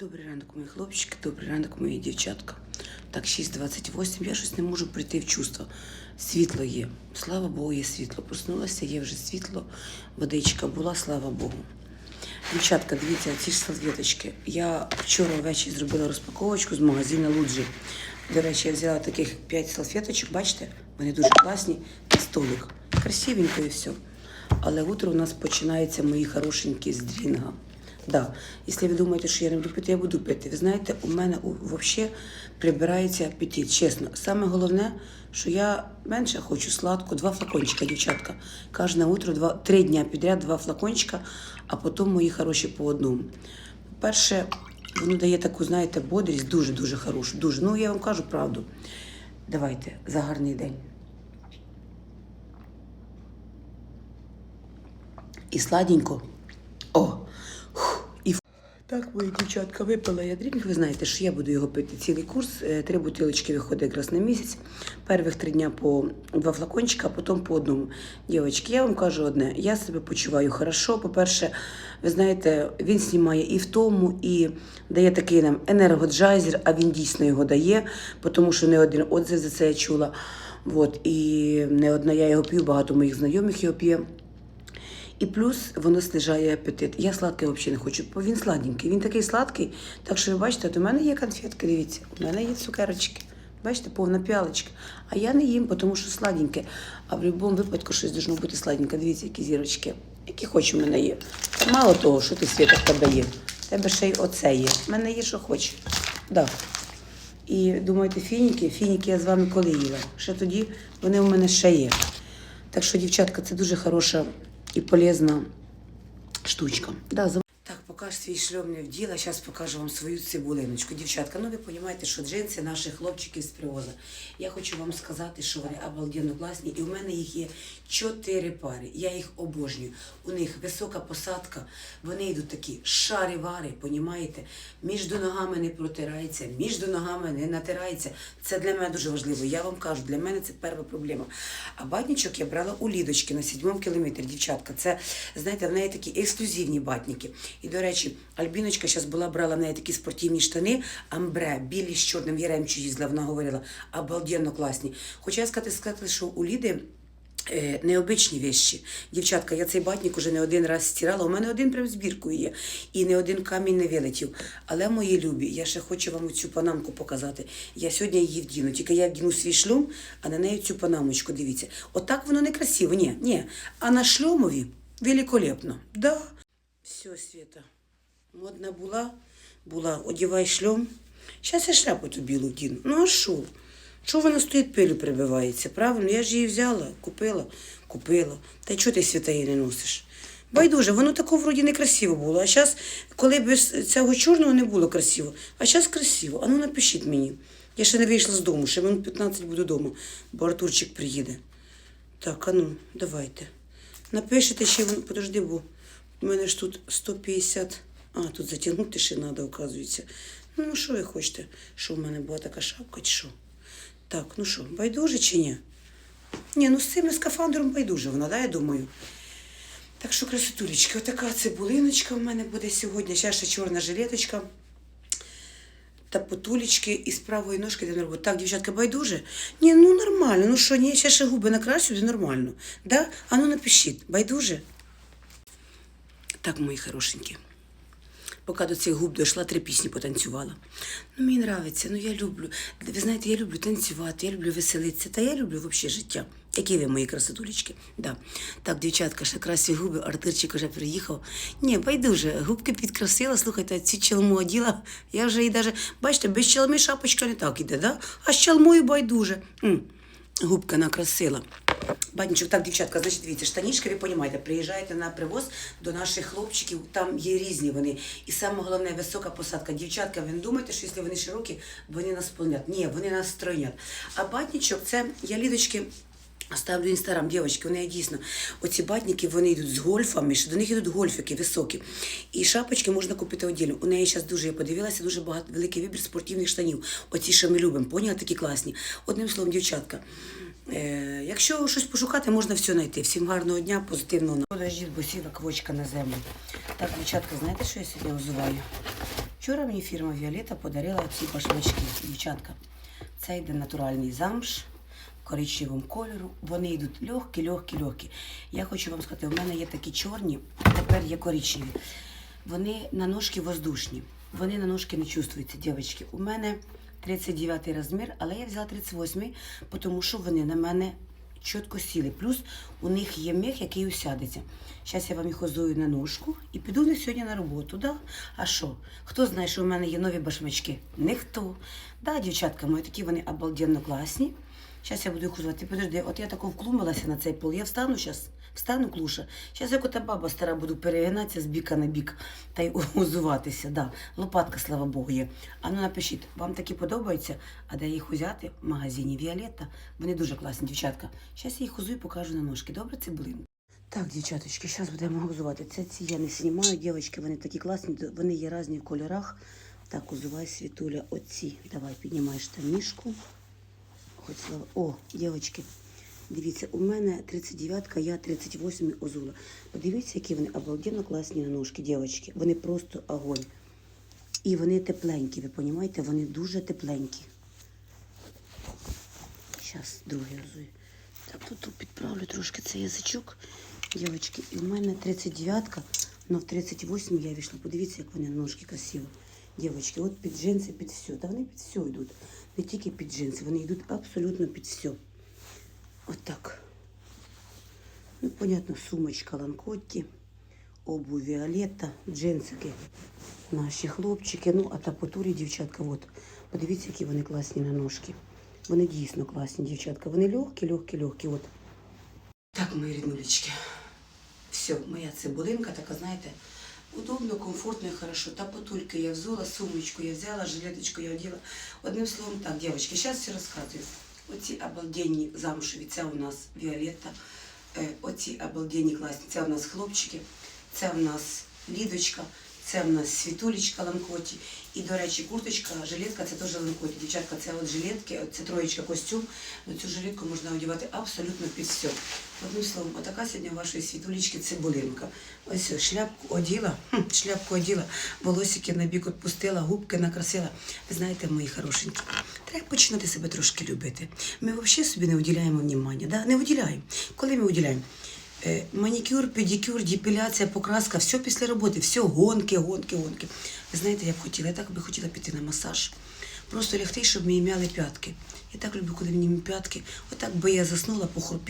Добрий ранок, мої хлопчики, добрий ранок, мої дівчатка. Так, 6.28, я щось не можу прийти в чувство. Світло є. Слава Богу, є світло. Проснулася, є вже світло, водичка була, слава Богу. Дівчатка, дивіться, ці ж салфеточки. Я вчора ввечері зробила розпаковочку з магазину Луджі. До речі, я взяла таких 5 салфеточок, бачите, вони дуже класні, на столик. Красивенько і все. Але утро у нас починається мої хорошенькі з дрінга. Да. Якщо ви думаєте, що я не буду пити, я буду пити. Ви знаєте, у мене взагалі прибирається апетит. Чесно, саме головне, що я менше хочу сладко, два флакончика, дівчатка. Кожне утро два, три дня підряд два флакончика, а потім мої хороші по одному. По-перше, воно дає таку, знаєте, бодрість дуже-дуже хорошу. Дуже. Ну, я вам кажу правду. Давайте за гарний день. І сладенько. О! Так, мої дівчатка, випила я дрінк. Ви знаєте, що я буду його пити цілий курс. Е, Три бутилочки виходить якраз на місяць. Перших три дня по два флакончика, а потім по одному. Дівчатки, я вам кажу одне: я себе почуваю хорошо. По-перше, ви знаєте, він знімає і втому, і дає такий нам енергоджайзер, а він дійсно його дає, тому що не один отзив за це я чула. От, і не одна я його п'ю, багато моїх знайомих його п'є. І плюс воно знижає апетит. Я сладкий взагалі не хочу, бо він сладенький. Він такий сладкий. Так що ви бачите, от у мене є конфетки, дивіться, у мене є цукерочки. Бачите, повна піалочка. А я не їм, тому що сладеньке. А в будь-якому випадку щось должно бути сладеньке. Дивіться, які зірочки. Які хоч у мене є. Мало того, що ти світа в тебе є. В тебе ще й оце є. У мене є, що хоче. Да. І думаєте, фініки? Фініки я з вами коли їла. Ще тоді вони у мене ще є. Так що, дівчатка, це дуже хороша і полезна штучка. Да, поки ж свій шльом не вділа, зараз покажу вам свою цибулиночку. Дівчатка, ну ви розумієте, що джинси наших хлопчиків з привоза. Я хочу вам сказати, що вони обалденно класні, і у мене їх є чотири пари. Я їх обожнюю. У них висока посадка, вони йдуть такі шари-вари? Між ногами не протирається, між ногами не натирається. Це для мене дуже важливо. Я вам кажу, для мене це перша проблема. А батнічок я брала у Лідочки на сідьмому кілометрі, дівчатка. Це, знаєте, в неї такі ексклюзивні батніки. І, до речі, Альбіночка зараз була, брала в неї такі спортивні штани, амбре, білі з чорним, я ремчу їздила, вона говорила, обалденно класні. Хоча я сказати, сказати, що у Ліди Е, необичні вещі. Дівчатка, я цей батник уже не один раз стирала. У мене один прям збіркою є. І не один камінь не вилетів. Але мої любі, я ще хочу вам цю панамку показати. Я сьогодні її вдіну. Тільки я вдіну свій шлюм, а на неї цю панамочку. Дивіться. Отак воно не красиво. Ні, ні. А на шльомові великолепно. Да. Все, Света. Модна була, була, одівай шльом. Зараз я шляпу ту білу вдіну. Ну а що? Що вона стоїть пилю прибивається? Правильно, я ж її взяла, купила, купила. Та чого ти свята її не носиш? Байдуже, воно тако вроді не красиво було. А зараз, коли без цього чорного не було красиво, а зараз красиво. А ну напишіть мені. Я ще не вийшла з дому, ще минут 15 буду вдома, бо Артурчик приїде. Так, а ну, давайте. Напишете ще, подожди, бо в мене ж тут 150. А, тут затягнути ще треба, оказується. Ну, що ви хочете? Що в мене була така шапка, чи що? Так, ну що, байдуже чи ні? Ні, ну з цим скафандром байдуже вона, да, я думаю. Так що, красотулечки, отака цибулиночка в мене буде сьогодні. Ще ще чорна жилеточка та потулечки із правої ножки де на. Так, дівчатка, байдуже? Ні, ну нормально. Ну що, ні, ще ще губи накрасю, де нормально. Да? А ну напишіть, байдуже? Так, мої хорошенькі. Поки до цих губ дійшла, три пісні потанцювала. Ну, мені подобається, ну я люблю. Ви знаєте, я люблю танцювати, я люблю веселитися, та я люблю взагалі життя. Які ви мої красотулечки? Да. Так, дівчатка, ще красиві губи, Артурчик вже приїхав. Ні, байдуже, губки підкрасила, слухайте, ці чолму оділа. Я вже і даже, бачите, без чолми шапочка не так іде, да? а з чолмою байдуже. М. Губка накрасила. Батнічок, так, дівчатка, значить, дивіться, штанішки, ви розумієте, приїжджаєте на привоз до наших хлопчиків, там є різні вони. І саме головне висока посадка. Дівчатка, ви не думаєте, що якщо вони широкі, вони нас сповнять. Ні, вони нас стройнять. А батнічок, це я лідочки. Ставлю інстаграм, дівчатки, неї дійсно оці батники, вони йдуть з гольфами, що до них йдуть гольфики високі. І шапочки можна купити віддільно. У неї зараз дуже я подивилася, дуже багато великий вибір спортивних штанів. Оці, що ми любимо, поняли, такі класні. Одним словом, дівчатка. Е, якщо щось пошукати, можна все знайти. Всім гарного дня, позитивного. Подождіть, бо сіла квочка на землю. Так, дівчатка, знаєте, що я сьогодні озуваю? Вчора мені фірма Віолета подарила ці башмачки, дівчатка. Це йде натуральний замш коричневому кольору. Вони йдуть легкі, легкі, легкі. Я хочу вам сказати, у мене є такі чорні, тепер є коричневі. Вони на ножки воздушні. Вони на ножки не чувствуються, дівчатки. У мене 39 розмір, але я взяла 38, тому що вони на мене чітко сіли. Плюс у них є мех, який усядеться. Зараз я вам їх озую на ножку і піду них сьогодні на роботу. Да? А що? Хто знає, що у мене є нові башмачки? Ніхто. Да, дівчатка мої, такі вони обалденно класні. Зараз я буду їх узувати. Подожди, от я тако вклумалася на цей пол. Я встану зараз, встану клуша. Зараз як ота баба стара буду перегинатися з біка на бік та й узуватися. Да. Лопатка, слава Богу, є. А ну напишіть, вам такі подобаються, а де їх узяти в магазині Віолетта. Вони дуже класні, дівчатка. Зараз я їх узую і покажу на ножки. Добре, цибулин? Так, дівчаточки, зараз будемо узувати. Це ці я не знімаю, дівчатки, вони такі класні, вони є різні в кольорах. Так, узувай світуля, оці. Давай, піднімай штанішку. Хоч слава. О, дівчатки, дивіться, у мене 39-ка, я 38 озула. Подивіться, які вони обалденно класні ножки, дівчатки. Вони просто огонь. І вони тепленькі, ви розумієте? Вони дуже тепленькі. Зараз другий озую. Так, тут, підправлю трошки цей язичок. Дівчатки, і в мене 39-ка, але в 38 я вийшла. Подивіться, як вони ножки красиво. Дівчатки, от під джинси, під все. Та вони під все йдуть. Не тільки під джинси, вони йдуть абсолютно під все. Отак. Ну, понятно, сумочка Ланкотті, обувь Віолетта, джинсики наші хлопчики. Ну, а та потурі, дівчатка, от. Подивіться, які вони класні на ножки. Вони дійсно класні, дівчатка. Вони легкі, легкі, легкі. От. Так, мої ріднулечки. Все, моя цибулинка така, знаєте, удобно, комфортно і хорошо. Та потульки я взула, сумочку я взяла, жилеточку я оділа. Одним словом, так, дівчатки, зараз все розказую. Оці обалденні замшеві, це у нас Віолетта. Е, Оці обалденні класні, це у нас хлопчики, це у нас Лідочка, це у нас світулечка Ланкоті. І, до речі, курточка, жилетка це теж Ланкоті. Дівчатка, це от жилетки, це троєчка костюм. Цю жилетку можна одягати абсолютно під все. Одним словом, отака сьогодні вашої світулечки цибулинка. Ось шляпку оділа, шляпку оділа, волосики на бік відпустила, губки накрасила. Ви знаєте, мої хорошенькі, треба починати себе трошки любити. Ми взагалі собі не уділяємо внимання, да? не уділяємо. Коли ми уділяємо? Е, Манікюр, педикюр, депіляція, покраска, все після роботи, все гонки, гонки, гонки. Ви знаєте, я б хотіла, я так би хотіла піти на масаж. Просто лягти, щоб мені м'яли п'ятки. Я так люблю, коли мені п'ятки. Отак би я заснула, похропіла.